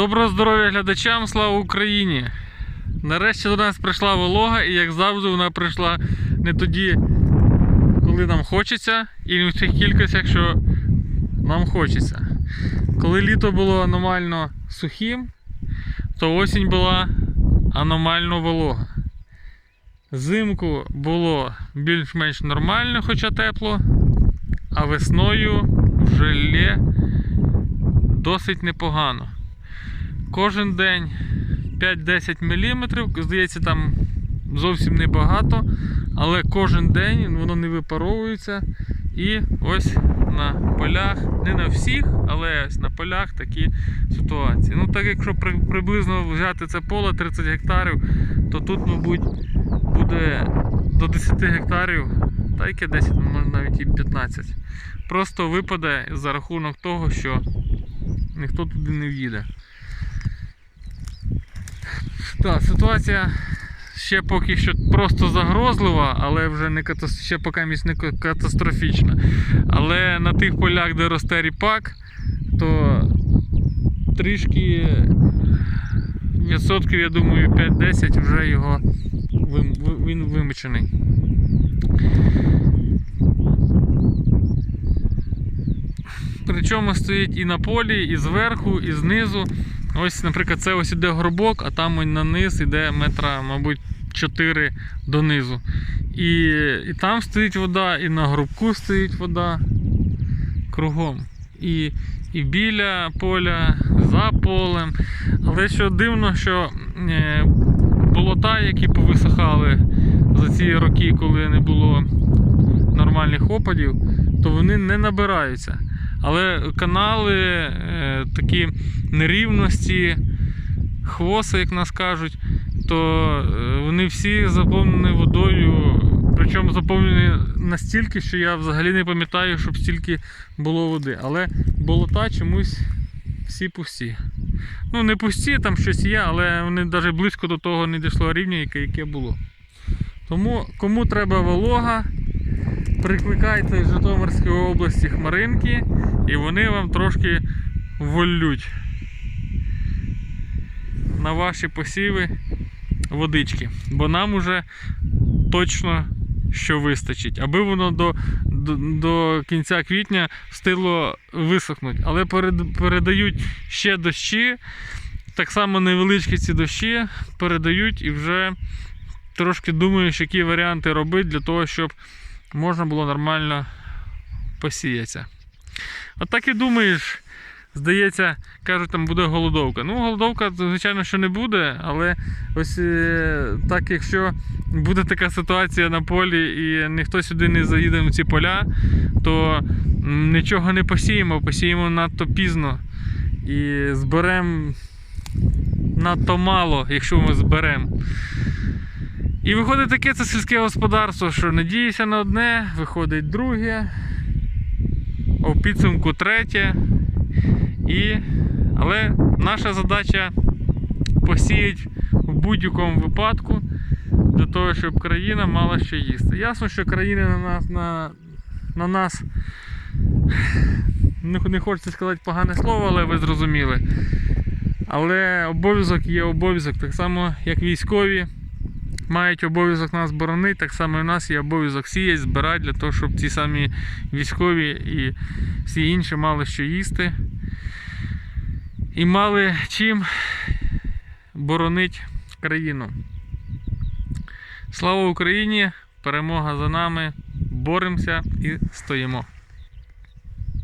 Доброго здоров'я глядачам, слава Україні! Нарешті до нас прийшла волога, і як завжди, вона прийшла не тоді, коли нам хочеться, і в тих кількостях, що нам хочеться. Коли літо було аномально сухим, то осінь була аномально волога. Зимку було більш-менш нормально, хоча тепло, а весною вже лє досить непогано. Кожен день 5-10 мм, здається, там зовсім небагато, але кожен день воно не випаровується. І ось на полях, не на всіх, але ось на полях такі ситуації. Ну, так якщо приблизно взяти це поле 30 гектарів, то тут, мабуть, буде до 10 гектарів, та яке 10, ну, може навіть і 15. Просто випаде за рахунок того, що ніхто туди не в'їде. Так, ситуація ще поки що просто загрозлива, але вже не катас... ще поки не катастрофічна. Але на тих полях, де росте ріпак, то трішки відсотків, я думаю, 5-10 вже його він вимічений. Причому стоїть і на полі, і зверху, і знизу. Ось, наприклад, це ось іде горбок, а там на низ іде метра, мабуть, 4 донизу. І, і там стоїть вода, і на горбку стоїть вода кругом. І, і біля поля, за полем. Але що дивно, що е, болота, які повисихали за ці роки, коли не було нормальних опадів, то вони не набираються. Але канали, е, такі нерівності, хвоси, як нас кажуть, то е, вони всі заповнені водою. Причому заповнені настільки, що я взагалі не пам'ятаю, щоб стільки було води. Але болота чомусь всі пусті. Ну, не пусті, там щось є, але вони навіть близько до того не дійшло рівня, яке, яке було. Тому кому треба волога, прикликайте з Житомирської області хмаринки, і вони вам трошки волють на ваші посіви водички. Бо нам уже точно що вистачить, аби воно до, до, до кінця квітня встигло висохнути. Але перед, передають ще дощі, так само невеличкі ці дощі передають і вже трошки думаєш, які варіанти робити для того, щоб можна було нормально посіятися. От так і думаєш, здається, кажуть, там буде голодовка. Ну, голодовка, звичайно, що не буде, але ось е, так, якщо буде така ситуація на полі і ніхто сюди не заїде в ці поля, то нічого не посіємо, посіємо надто пізно і зберемо надто мало, якщо ми зберемо. І виходить таке це сільське господарство, що надієшся на одне, виходить друге, в підсумку третє. І... Але наша задача посіяти в будь-якому випадку для того, щоб країна мала що їсти. Ясно, що країна на нас, на, на нас не хочеться сказати погане слово, але ви зрозуміли. Але обов'язок є обов'язок, так само як військові мають обов'язок нас боронити, так само і в нас є обов'язок сіяти, збирати для того, щоб ті самі військові і всі інші мали що їсти. І мали чим боронити країну. Слава Україні! Перемога за нами! Боремося і стоїмо!